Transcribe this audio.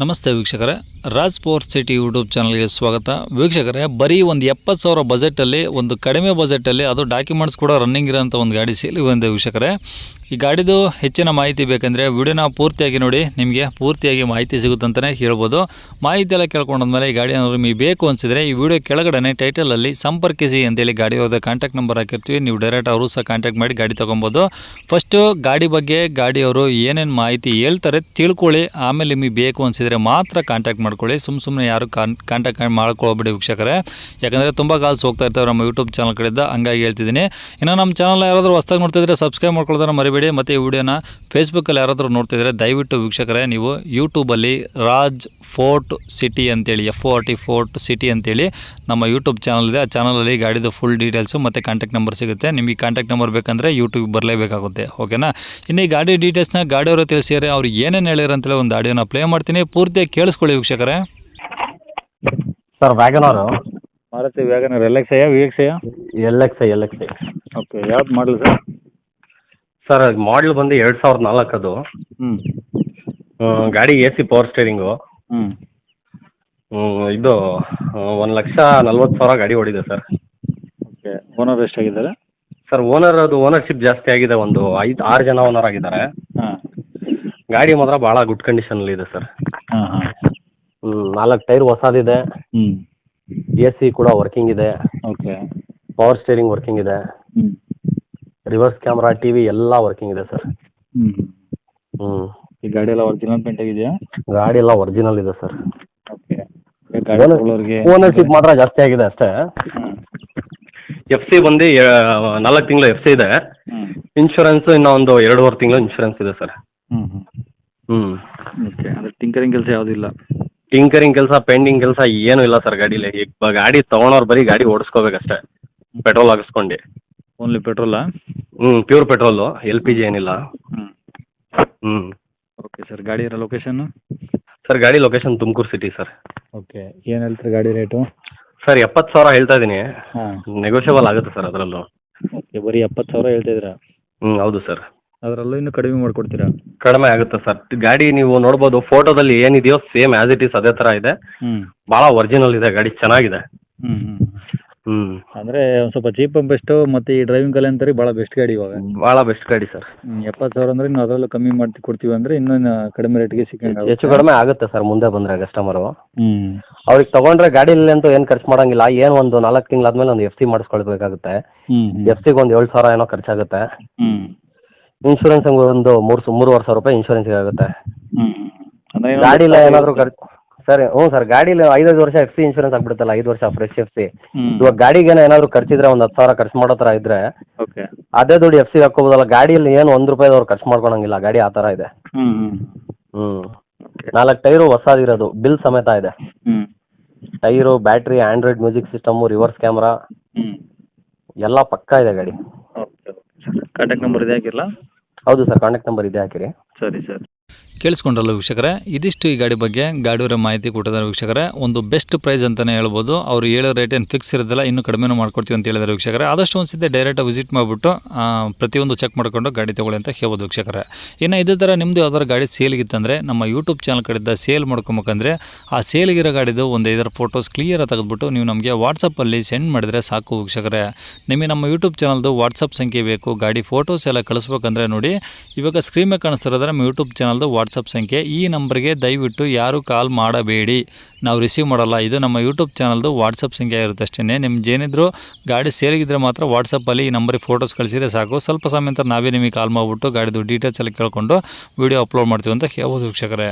ನಮಸ್ತೆ ವೀಕ್ಷಕರೇ. Raj sports city YouTube ಚಾನಲ್ಗೆ ಸ್ವಾಗತ. ವೀಕ್ಷಕರೇ, ಬರೀ ಒಂದು ಎಪ್ಪತ್ತು ಸಾವಿರ ಬಜೆಟಲ್ಲಿ, ಒಂದು ಕಡಿಮೆ ಬಜೆಟಲ್ಲಿ ಅದು ಡಾಕ್ಯುಮೆಂಟ್ಸ್ ಕೂಡ ರನ್ನಿಂಗ್ ಇರೋಂಥ ಒಂದು ಗಾಡಿ ಸೇಲಿ ಬಂದೆ ವೀಕ್ಷಕರೇ. ಈ ಗಾಡಿದು ಹೆಚ್ಚಿನ ಮಾಹಿತಿ ಬೇಕೆಂದರೆ ವಿಡಿಯೋನ ಪೂರ್ತಿಯಾಗಿ ನೋಡಿ, ನಿಮಗೆ ಪೂರ್ತಿಯಾಗಿ ಮಾಹಿತಿ ಸಿಗುತ್ತಂತಲೇ ಹೇಳ್ಬೋದು. ಮಾಹಿತಿ ಎಲ್ಲ ಕೇಳ್ಕೊಂಡಾದ್ಮೇಲೆ ಈ ಗಾಡಿ ಏನಾದರೂ ನಿಮಗೆ ಬೇಕು ಅನಿಸಿದರೆ ಈ ವಿಡಿಯೋ ಕೆಳಗಡೆ ಟೈಟಲಲ್ಲಿ ಸಂಪರ್ಕಿಸಿ ಅಂತೇಳಿ ಗಾಡಿ ಹೋದ ಕಾಂಟ್ಯಾಕ್ಟ್ ನಂಬರ್ ಹಾಕಿರ್ತೀವಿ. ನೀವು ಡೈರೆಕ್ಟ್ ಅವರು ಸಹ ಕಾಂಟ್ಯಾಕ್ಟ್ ಮಾಡಿ ಗಾಡಿ ತೊಗೊಬೋದು. ಫಸ್ಟು ಗಾಡಿ ಬಗ್ಗೆ ಗಾಡಿಯವರು ಏನೇನು ಮಾಹಿತಿ ಹೇಳ್ತಾರೆ ತಿಳ್ಕೊಳ್ಳಿ. ಆಮೇಲೆ ನಿಮಗೆ ಬೇಕು ಅನಿಸಿದರೆ ಮಾತ್ರ ಕಾಂಟ್ಯಾಕ್ಟ್ ಮಾಡ್ಕೊಳ್ಳಿ. ಸುಮ್ಮ ಸುಮ್ಮನೆ ಯಾರು ಕಾಂಟ್ಯಾಕ್ಟ್ ಮಾಡ್ಕೊಳ್ಬೇಡಿ ವೀಕ್ಷಕರೇ. ಯಾಕಂದರೆ ತುಂಬ ಕಾಲ್ಸ್ ಹೋಗ್ತಾ ಇರ್ತಾರೆ ನಮ್ಮ ಯೂಟ್ಯೂಬ್ ಚಾನಲ್ ಕಡೆಯಿಂದ. ಹಂಗಾಗಿ ಹೇಳ್ತಿದ್ದೀನಿ. ಇನ್ನು ನಮ್ಮ ಚಾನಲ್ ಯಾರಾದರೂ ಹೊಸ್ದಾಗಿ ನೋಡ್ತಿದ್ರೆ ಸಬ್ಸ್ಕ್ರೈಬ್ ಮಾಡ್ಕೊಳ್ತಾರೆ ಮರಿಬೇಡಿ. ಮತ್ತು ಈ ವಿಡಿಯೋನ ಫೇಸ್ಬುಕ್ಕಲ್ಲಿ ಯಾರಾದರೂ ನೋಡ್ತಿದ್ರೆ ದಯವಿಟ್ಟು ವೀಕ್ಷಕರೇ ನೀವು ಯೂಟ್ಯೂಬಲ್ಲಿ ರಾಜ್ ಫೋರ್ಟ್ ಸಿಟಿ ಅಂತೇಳಿ F R T fort city ಅಂತೇಳಿ ನಮ್ಮ ಯೂಟ್ಯೂಬ್ ಚಾನಲ್ ಇದೆ. ಆ ಚಾನಲಲ್ಲಿ ಗಾಡಿದು ಫುಲ್ ಡೀಟೇಲ್ಸು ಮತ್ತು ಕಾಂಟ್ಯಾಕ್ಟ್ ನಂಬರ್ ಸಿಗುತ್ತೆ. ನಿಮಗೆ ಕಾಂಟ್ಯಾಕ್ಟ್ ನಂಬರ್ ಬೇಕಂದರೆ ಯೂಟ್ಯೂಬ್ ಬರಲೇಬೇಕಾಗುತ್ತೆ. ಓಕೆನಾ ಇನ್ನು ಈ ಗಾಡಿ ಡೀಟೇಲ್ಸ್ನ ಗಾಡಿಯವರು ತಿಳಿಸಿದರೆ ಅವ್ರು ಏನೇನು ಹೇಳಿರ ಅಂತೇಳಿ ಒಂದು ಆಡಿಯೋನ ಪ್ಲೇ ಮಾಡ್ತೀನಿ. ಪೂರ್ತಿ ಕೇಳಿಸ್ಕೊಳ್ಳಿ ವೀಕ್ಷಕರೇ. Sir WagonR Maruti WagonR L X I V X I L X I L X I okay ಯಾವ್ದು ಮಾಡಲ್ ಸರ್? ಸರ್ ಮಾಡಲ್ ಬಂದು ಎರಡು ಸಾವಿರದ ನಾಲ್ಕು ಅದು. ಗಾಡಿ ಎ ಸಿ ಪವರ್ ಸ್ಟೇರಿಂಗು ಹ್ಞೂ ಇದು ಒಂದು ಲಕ್ಷ ನಲ್ವತ್ತು ಸಾವಿರ ಗಾಡಿ ಓಡಿದೆ ಸರ್. ಓಕೆ ಓನರ್ ಎಷ್ಟಾಗಿದ್ದಾರೆ? ಸರ್ ಓನರ್ ಅದು ಓನರ್ಶಿಪ್ ಜಾಸ್ತಿ ಆಗಿದೆ ಒಂದು ಐದು ಆರು ಜನ ಓನರ್ ಆಗಿದ್ದಾರೆ. ಹಾಂ. ಗಾಡಿ ಮಾತ್ರ ಭಾಳ ಗುಡ್ ಕಂಡೀಷನಲ್ಲಿ ಇದೆ ಸರ್. ಹಾಂ ಹಾಂ. ನಾಲ್ಕು ಟೈರ್ ಹೊಸದಿದೆ. ಹ್ಞೂ ಎ ಸಿ ಕೂಡ ವರ್ಕಿಂಗ್ ಇದೆ. ಓಕೆ. ಪವರ್ ಸ್ಟೇರಿಂಗ್ ವರ್ಕಿಂಗ್ ಇದೆ. ಹ್ಞೂ ರಿವರ್ಸ್ ಕ್ಯಾಮ್ರಾ ಟಿವಿ ಎಲ್ಲ ವರ್ಕಿಂಗ್ ಇದೆ ಸರ್ ಹ್ಮ್. ಈ ಗಾಡಿ ಎಲ್ಲ ಒರಿಜಿನಲ್ ಪೇಂಟ್ ಆಗಿದೆಯಾ? ಗಾಡಿ ಎಲ್ಲ ಒರಿಜಿನಲ್ ಇದೆ ಸರ್ ಓಕೆ ಗಾಡಿ ತಗೊಳ್ಳೋರಿಗೆ ಓನರ್ಶಿಪ್ ಮಾತ್ರ ಜಾಸ್ತಿ ಆಗಿದೆ ಅಷ್ಟೇ. ಎಫ್ ಸಿ ಬಂದು ನಾಲ್ಕು ತಿಂಗಳು ಎಫ್ ಸಿ ಇದೆ. ಇನ್ಶೂರೆನ್ಸ್ ಇನ್ನೂ ಒಂದು ಎರಡೂವರೆ ತಿಂಗಳು ಇನ್ಶೂರೆನ್ಸ್ ಇದೆ ಸರ್ ಹ್ಮ್ ಓಕೆ ಅಂದರೆ ಟಿಂಕರಿಂಗ್ ಕೆಲಸ ಯಾವುದಿಲ್ಲ ಟಿಂಕರಿಂಗ್ ಕೆಲಸ ಪೆಂಡಿಂಗ್ ಕೆಲಸ ಏನು ಇಲ್ಲ ಸರ್ ಗಾಡಿಲಿ. ಈಗ ಗಾಡಿ ತಗೊಳೋರು ಬರೀ ಗಾಡಿ ಓಡಿಸ್ಕೋಬೇಕಷ್ಟೇ. ಪೆಟ್ರೋಲ್ ಹಾಕಿಸ್ಕೊಂಡು. ಓನ್ಲಿ ಪೆಟ್ರೋಲಾ ಹ್ಞೂ pure petrol L P G ಏನಿಲ್ಲ. ಹ್ಞೂ ಹ್ಞೂ ಓಕೆ ಸರ್ ಗಾಡಿ ಇರೋ ಲೊಕೇಶನ್ನು ಸರ್ ಗಾಡಿ location Tumakuru city sir okay ಏನು ಹೇಳ್ತೀರಿ ಗಾಡಿ ರೇಟು ಸರ್ ಎಪ್ಪತ್ತು ಸಾವಿರ ಹೇಳ್ತಾ ಇದ್ದೀನಿ ಹಾಂ. ನೆಗೋಷಿಯಬಲ್ ಆಗುತ್ತೆ ಸರ್ ಅದರಲ್ಲೂ. ಓಕೆ ಬರೀ ಎಪ್ಪತ್ತು ಸಾವಿರ ಹೇಳ್ತಿದ್ದೀರಾ? ಹ್ಞೂ ಹೌದು ಸರ್ ಅದರಲ್ಲೂ ಇನ್ನೂ ಕಡಿಮೆ ಮಾಡ್ಕೊಡ್ತೀರಾ? ಕಡಿಮೆ ಆಗುತ್ತೆ ಸರ್ ಗಾಡಿ ನೀವು ನೋಡ್ಬೋದು ಫೋಟೋದಲ್ಲಿ ಏನಿದೆಯೋ ಸೇಮ್ ಆ್ಯಸ್ ಇಟ್ ಇಸ್ ಅದೇ ಥರ ಇದೆ. ಹ್ಞೂ ಭಾಳ ಒರಿಜಿನಲ್ ಇದೆ ಗಾಡಿ ಚೆನ್ನಾಗಿದೆ. ಹ್ಞೂ ಹ್ಞೂ ಹ್ಞೂ ಒಂದ್ ಒಂದು ಸ್ವಲ್ಪ ಚೀಪ್ ಬೆಸ್ಟ್ ಮತ್ತೆ ಈ ಡ್ರೈವಿಂಗ್ ಕಲೆ ಅಂತಾರೆ ಬಹಳ ಬೆಸ್ಟ್ ಗಾಡಿ ಇವಾಗ. ಬಹಳ ಬೆಸ್ಟ್ ಗಾಡಿ ಸರ್ ಎಪ್ಪತ್ ಎಪ್ಪತ್ತು ಸಾವಿರ ಅಂದ್ರೆ ಇನ್ನು ಅದರಲ್ಲೂ ಕಮ್ಮಿ ಮಾಡಿ ಕೊಡ್ತೀವಿ ಅಂದ್ರೆ ಇನ್ನೂ ಕಡಿಮೆ ರೇಟ್ಗೆ ಸಿಕ್ಕಂಗೆ ಹೆಚ್ಚು ಕಡಿಮೆ ಆಗುತ್ತೆ ಸರ್ ಮುಂದೆ ಬಂದ್ರೆ ಕಸ್ಟಮರು ಹ್ಮ್. ಅವ್ರಿಗೆ ತಗೊಂಡ್ರೆ ಇಲ್ಲ ಅಂತ ಏನು ಖರ್ಚು ಮಾಡಂಗಿಲ್ಲ ಏನು ಒಂದು ನಾಲ್ಕು ತಿಂಗಳಾದ್ಮೇಲೆ ಒಂದು ಎಫ್ ಸಿ ಮಾಡಿಸ್ಕೊಳ್ಬೇಕಾಗುತ್ತೆ. ಎಫ್ ಸಿಗೆ ಒಂದು ಏಳು ಸಾವಿರ ಏನೋ ಖರ್ಚಾಗುತ್ತೆ. ಆಗುತ್ತೆ ಇನ್ಶೂರೆನ್ಸ್ ಒಂದು ಮೂರು ಸ- ಮೂರುವರೆ ಸಾವಿರ ರೂಪಾಯಿ ಇನ್ಶೂರೆನ್ಸ್ ಆಗುತ್ತೆ. ಗಾಡಿ ಇಲ್ಲ ಏನಾದ್ರು ಏನಾದರೂ ಖರ್ಚು ಸರಿ ಹ್ಞೂ ಸರ್ ಗಾಡೀಲಿ ಐದೈದು ವರ್ಷ ಎಫ್ ಸಿ ಇನ್ಶೂರೆನ್ಸ್ ಆಗ್ಬಿಡುತ್ತಲ್ಲ ಐದು ವರ್ಷ ಫ್ರೆಶ್ ಎಫ್ ಸಿ. ಇವಾಗ ಗಾಡಿಗೆ ಏನಾದರೂ ಖರ್ಚಿದ್ರೆ ಒಂದು ಹತ್ತು ಸಾವಿರ ಖರ್ಚು ಮಾಡೋ ತರ ಇದ್ರೆ ಓಕೆ. ಅದೇ ದುಡ್ಡು ಎಫ್ ಸಿ ಹಾಕೋಬೋದಲ್ಲ ಗಾಡಿಯಲ್ಲಿ ಏನು ಒಂದ್ ರೂಪಾಯಿ ಅವ್ರು ಖರ್ಚು ಮಾಡ್ಕೊಳಂಗಿಲ್ಲ ಗಾಡಿ ಆ ತರ ಇದೆ. ಹ್ಞೂ ಹ್ಞೂ ಹ್ಞೂ ನಾಲ್ಕು ಟೈರು ಹೊಸದಿರೋದು ಬಿಲ್ ಸಮೇತ ಇದೆ. ಹ್ಞೂ tyre battery android music system reverse camera ಹ್ಞೂ ಎಲ್ಲ ಪಕ್ಕಾ ಇದೆ ಗಾಡಿ. Okay okay. ಕಾಂಟ್ಯಾಕ್ಟ್ ನಂಬರ್ ಇದೆ ಹೌದು ಸರ್ ಕಾಂಟ್ಯಾಕ್ಟ್ ನಂಬರ್ ಇದೆ ಹಾಕಿರಿ. ಸರಿ ಸರ್. ಕೇಳಿಸ್ಕೊಂಡ್ರಲ್ಲ ವೀಕ್ಷಕರೇ? ಇದಿಷ್ಟು ಈ ಗಾಡಿ ಬಗ್ಗೆ ಗಾಡಿಯವರ ಮಾಹಿತಿ ಕೊಟ್ಟಿದ್ದಾರೆ ವೀಕ್ಷಕರೇ. ಒಂದು ಬೆಸ್ಟ್ ಪ್ರೈಸ್ ಅಂತಲೇ ಹೇಳ್ಬೋದು. ಅವರು ಹೇಳೋ ರೇಟ್ ಏನು ಫಿಕ್ಸ್ ಇರೋದಿಲ್ಲ, ಇನ್ನೂ ಕಡಿಮೆನೂ ಮಾಡ್ಕೊಡ್ತೀವಿ ಅಂತ ಹೇಳಿದ್ದಾರೆ ವೀಕ್ಷಕರೇ. ಆದಷ್ಟು ಒಂದು ಸತಿ ಡೈರೆಕ್ಟ್ ವಿಸಿಟ್ ಮಾಡಿಬಿಟ್ಟು ಪ್ರತಿಯೊಂದು ಚೆಕ್ ಮಾಡಿಕೊಂಡು ಗಾಡಿ ತೊಗೊಳ್ಳಿ ಅಂತ ಹೇಳ್ಬೋದು ವೀಕ್ಷಕರೇ. ಇನ್ನು ಇದೇ ಥರ ನಿಮ್ಮದು ಯಾವ್ದಾದ್ರು ಗಾಡಿ ಸೇಲಿಗಿತ್ತಂದರೆ ನಮ್ಮ ಯೂಟ್ಯೂಬ್ ಚಾನಲ್ ಕಡೆಯಿಂದ ಸೇಲ್ ಮಾಡ್ಕೊಬೇಕಂದ್ರೆ, ಆ ಸೇಲಿಗಿರೋ ಗಾಡಿದು ಒಂದು ಐದರ ಫೋಟೋಸ್ ಕ್ಲಿಯರಾಗಿ ತೆಗೆದುಬಿಟ್ಟು ನೀವು ನಮಗೆ ವಾಟ್ಸಪ್ಪಲ್ಲಿ ಸೆಂಡ್ ಮಾಡಿದರೆ ಸಾಕು ವೀಕ್ಷಕರೇ. ನಿಮಗೆ ನಮ್ಮ ಯೂಟ್ಯೂಬ್ ಚಾನಲ್ದು ವಾಟ್ಸಪ್ ಸಂಖ್ಯೆ ಬೇಕು, ಗಾಡಿ ಫೋಟೋಸ್ ಎಲ್ಲ ಕಳಿಸ್ಬೇಕಂದ್ರೆ ನೋಡಿ. ಇವಾಗ ಸ್ಕ್ರೀನ್ ಮೇಲೆ ಕಾಣಿಸ್ತಿರೋದ್ರೆ ನಮ್ಮ ಯೂಟ್ಯೂಬ್ ಚಾನಲ್ದು ವಾಟ್ಸಪ್ ಸಂಖ್ಯೆ. ಈ ನಂಬರ್ಗೆ ದಯವಿಟ್ಟು ಯಾರು ಕಾಲ್ ಮಾಡಬೇಡಿ. ನಾವು ರಿಸೀವ್ ಮಾಡಲ್ಲ. ಇದು ನಮ್ಮ ಯೂಟ್ಯೂಬ್ ಚಾನಲ್ದು ವಾಟ್ಸಪ್ ಸಂಖ್ಯೆ ಇರುತ್ತೆ ಅಷ್ಟೇ ನಿಮ್ಗೆ ಏನಿದ್ರು ಗಾಡಿ ಸೇರಿಗಿದ್ರೆ ಮಾತ್ರ ವಾಟ್ಸಪ್ಪಲ್ಲಿ ಈ ನಂಬರಿಗೆ ಫೋಟೋಸ್ ಕಳಿಸಿದ್ರೆ ಸಾಕು. ಸ್ವಲ್ಪ ಸಮಯ ನಂತರ ನಾವೇ ನಿಮಗೆ ಕಾಲ್ ಮಾಡಿಬಿಟ್ಟು ಗಾಡಿದು ಡೀಟೇಲ್ಸ್ ಎಲ್ಲ ಕೇಳ್ಕೊಂಡು ವೀಡಿಯೋ ಅಪ್ಲೋಡ್ ಮಾಡ್ತೀವಿ ಅಂತ ಹೇಳ್ಬೋದು ವೀಕ್ಷಕರೇ.